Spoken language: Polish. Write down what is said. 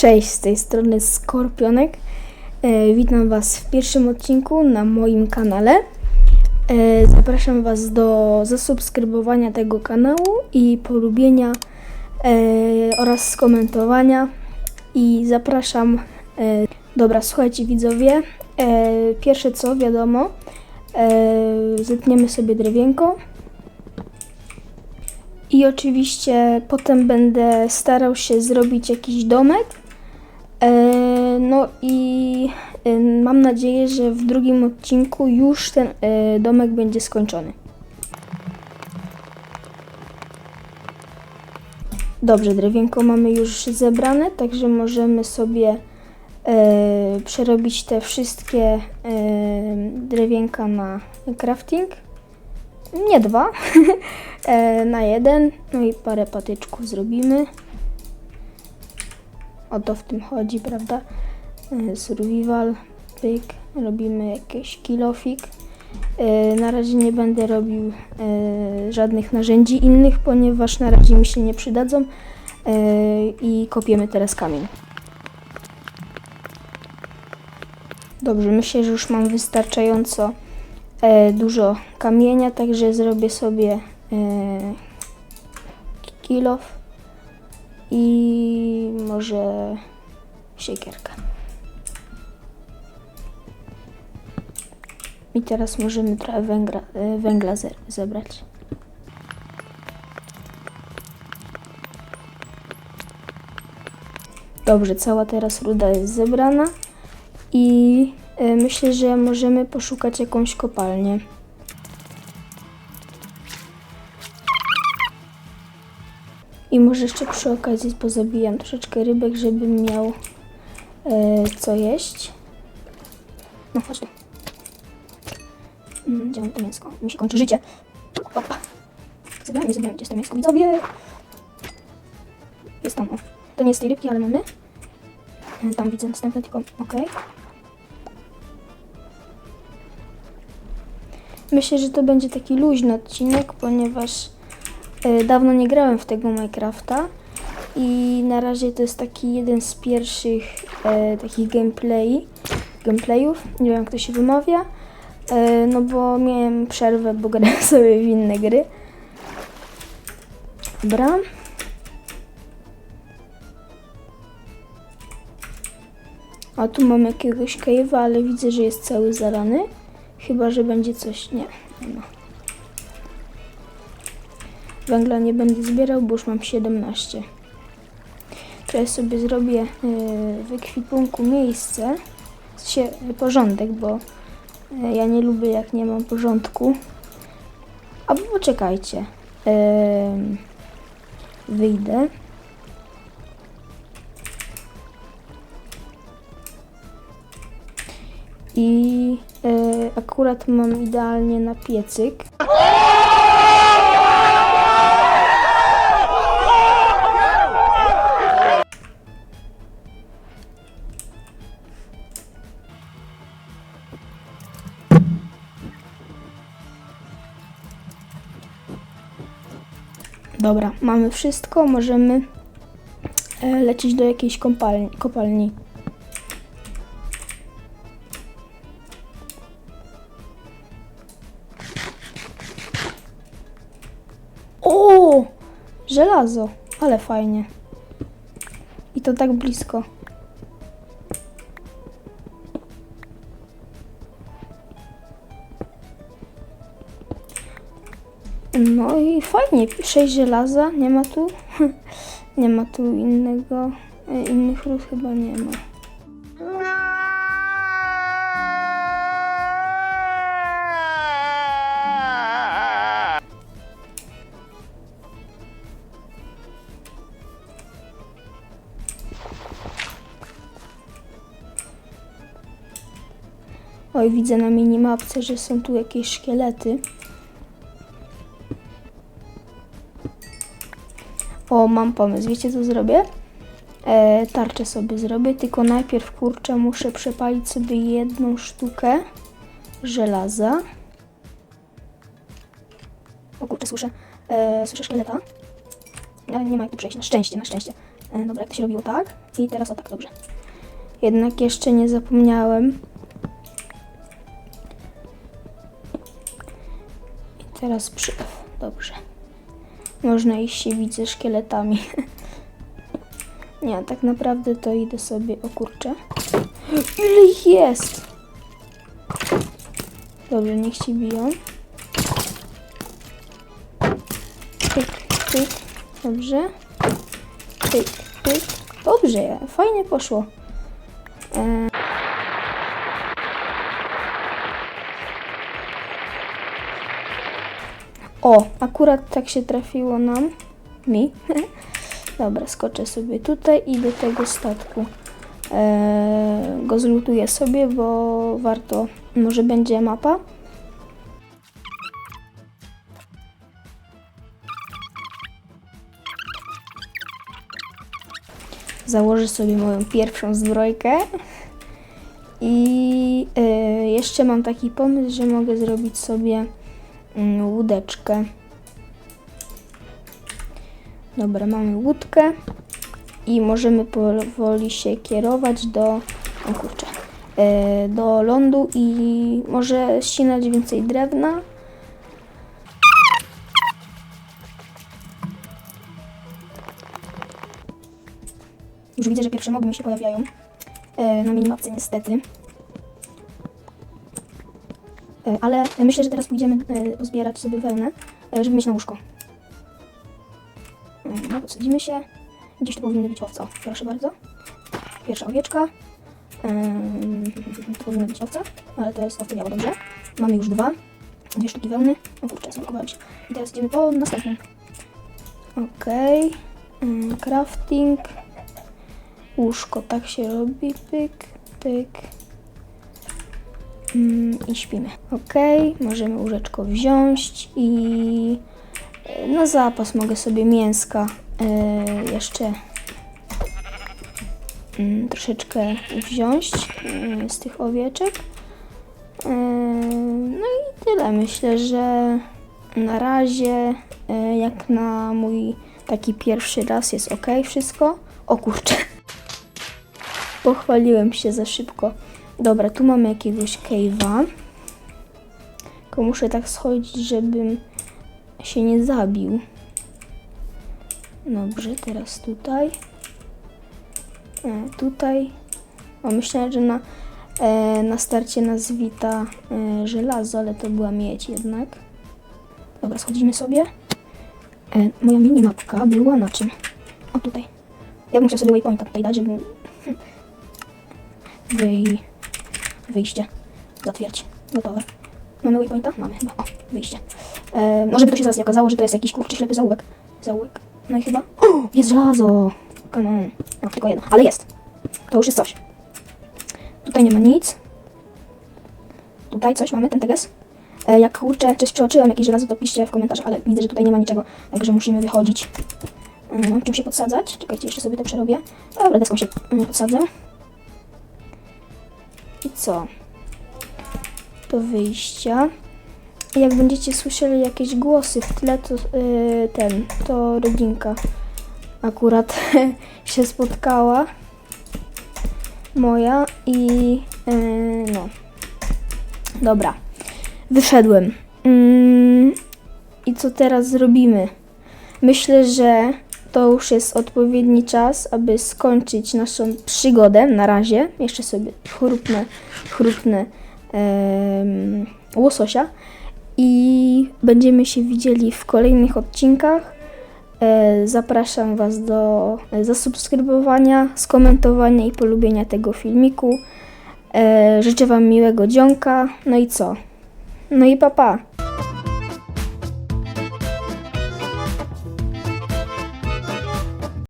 Cześć, z tej strony Skorpionek. E, witam Was w pierwszym odcinku na moim kanale. E, zapraszam Was do zasubskrybowania tego kanału i polubienia e, oraz skomentowania. I zapraszam. E, dobra, słuchajcie widzowie. E, pierwsze co, wiadomo, e, zetniemy sobie drewienko. I oczywiście potem będę starał się zrobić jakiś domek. E, No i e, mam nadzieję, że w drugim odcinku już ten e, domek będzie skończony. Dobrze, drewienko mamy już zebrane, także możemy sobie przerobić te wszystkie e, drewienka na crafting. Nie dwa, na jeden. No i parę patyczków zrobimy. O to w tym chodzi, prawda? E, Survival, pyk, robimy jakiś kilofik. E, Na razie nie będę robił e, żadnych narzędzi innych, ponieważ na razie mi się nie przydadzą. I kopiemy teraz kamień. Dobrze, myślę, że już mam wystarczająco dużo kamienia, także zrobię sobie kilof i może siekierkę. I teraz możemy trochę węgla, e, węgla ze, zebrać. Dobrze, cała teraz ruda jest zebrana i e, myślę, że możemy poszukać jakąś kopalnię. I może jeszcze przy okazji pozabijam troszeczkę rybek, żebym miał e, co jeść. No chodź tu. Mm, Gdzie mam to mięsko? Mi się kończy życie. Opa. Zebrałem, nie zebrałem. Gdzie jest to mięsko? Widzowie! Jest tam, o. To nie jest tej rybki, ale mamy. E, Tam widzę następne, tylko okej. Myślę, że to będzie taki luźny odcinek, ponieważ dawno nie grałem w tego Minecrafta i na razie to jest taki jeden z pierwszych e, takich gameplay, gameplayów, nie wiem jak to się wymawia, e, no bo miałem przerwę, bo grałem sobie w inne gry. Dobra. A tu mam jakiegoś cave'a, ale widzę, że jest cały zalany. Chyba, że będzie coś. Nie, ma. Węgla nie będę zbierał, bo już mam 17. Teraz sobie zrobię yy, w ekwipunku miejsce, się, porządek, bo yy, ja nie lubię jak nie mam porządku. Albo poczekajcie. Yy, wyjdę. I e, akurat mam idealnie na piecyk. Dobra, mamy wszystko, możemy e, lecieć do jakiejś kopalni. kopalni. O! Żelazo, ale fajnie. I to tak blisko. No i fajnie, 6 żelaza, nie ma tu, nie ma tu innego, e, innych rud chyba nie ma. Oj, widzę na minimapce, że są tu jakieś szkielety. O, mam pomysł. Wiecie co zrobię? E, tarczę sobie zrobię, tylko najpierw kurczę muszę przepalić sobie jedną sztukę żelaza. O kurczę, słyszę, e, słyszę szkieleta. Ale nie ma jak tu przejść, na szczęście, na szczęście. E, dobra, jak to się robiło tak. I teraz o tak, dobrze. Jednak jeszcze nie zapomniałem. I teraz przylew. Dobrze. Można iść się widzę szkieletami. nie, tak naprawdę to idę sobie, o kurczę. Ile ich jest? Dobrze, niech ci biją. Pyk, pyk. Dobrze. Pyk, pyk. Dobrze, fajnie poszło. E... O, akurat tak się trafiło nam. Mi. Dobra, skoczę sobie tutaj i do tego statku e, go zlutuję sobie, bo warto, może będzie mapa. Założę sobie moją pierwszą zbrojkę. I e, jeszcze mam taki pomysł, że mogę zrobić sobie łódeczkę. Dobra, mamy łódkę i możemy powoli się kierować do, o kurczę, e, do lądu i może ścinać więcej drewna. Już widzę, że pierwsze moby mi się pojawiają e, na minimapce niestety. E, ale myślę, że teraz pójdziemy e, pozbierać sobie wełnę, e, żeby mieć na łóżko. No, podsadzimy się. Gdzieś tu powinny być owce. O, Proszę bardzo. Pierwsza owieczka. Ym, tu powinny być owce, ale to jest białe, dobrze. Mamy już dwa. Dwie sztuki wełny. O kurczę, się. I teraz idziemy po następną. Okej. Ym, crafting. Łóżko, tak się robi. Pyk, pyk. Ym, I śpimy. Okej, możemy łóżeczko wziąć i e, na zapas mogę sobie mięska e, jeszcze mm, troszeczkę wziąć mm, z tych owieczek. E, no i tyle. Myślę, że na razie, jak na mój taki pierwszy raz jest ok wszystko. O kurczę. Pochwaliłem się za szybko. Dobra, tu mamy jakiegoś cave'a. Tylko muszę tak schodzić, żebym się nie zabił. Dobrze, teraz tutaj. E, tutaj. O, myślałem, że na, e, na starcie nas wita e, żelazo, ale to była miedź jednak. Dobra, schodzimy sobie. E, moja minimapka była na czym? O, tutaj. Ja bym chciał sobie waypointa tutaj dać, żeby... Wyj... Wyjście. Zatwierdź. Gotowe. Mamy waypointa? Mamy chyba. O, wyjście. E, może by to się zaraz nie okazało, że to jest jakiś kurczy ślepy zaułek. Zaułek. No i chyba... O, jest żelazo! Come on. No, tylko jedno. Ale jest. To już jest coś. Tutaj nie ma nic. Tutaj coś mamy, ten teges. E, jak kurczę, coś przeoczyłem, jakieś żelazo, to piszcie w komentarzach, ale widzę, że tutaj nie ma niczego, także musimy wychodzić. Mm, czym się podsadzać? Czekajcie, jeszcze sobie to przerobię. Dobra, deską się mm, podsadzę. I co? Do wyjścia. Jak będziecie słyszeli jakieś głosy w tle, to yy, ten, to rodzinka akurat się spotkała. Moja i yy, no. Dobra. Wyszedłem. Mm, I co teraz zrobimy? Myślę, że to już jest odpowiedni czas, aby skończyć naszą przygodę. Na razie. Jeszcze sobie chrupnę, chrupnę em, łososia. I będziemy się widzieli w kolejnych odcinkach. E, Zapraszam Was do zasubskrybowania, skomentowania i polubienia tego filmiku. E, Życzę Wam miłego dzionka. No i co? No i papa. Pa.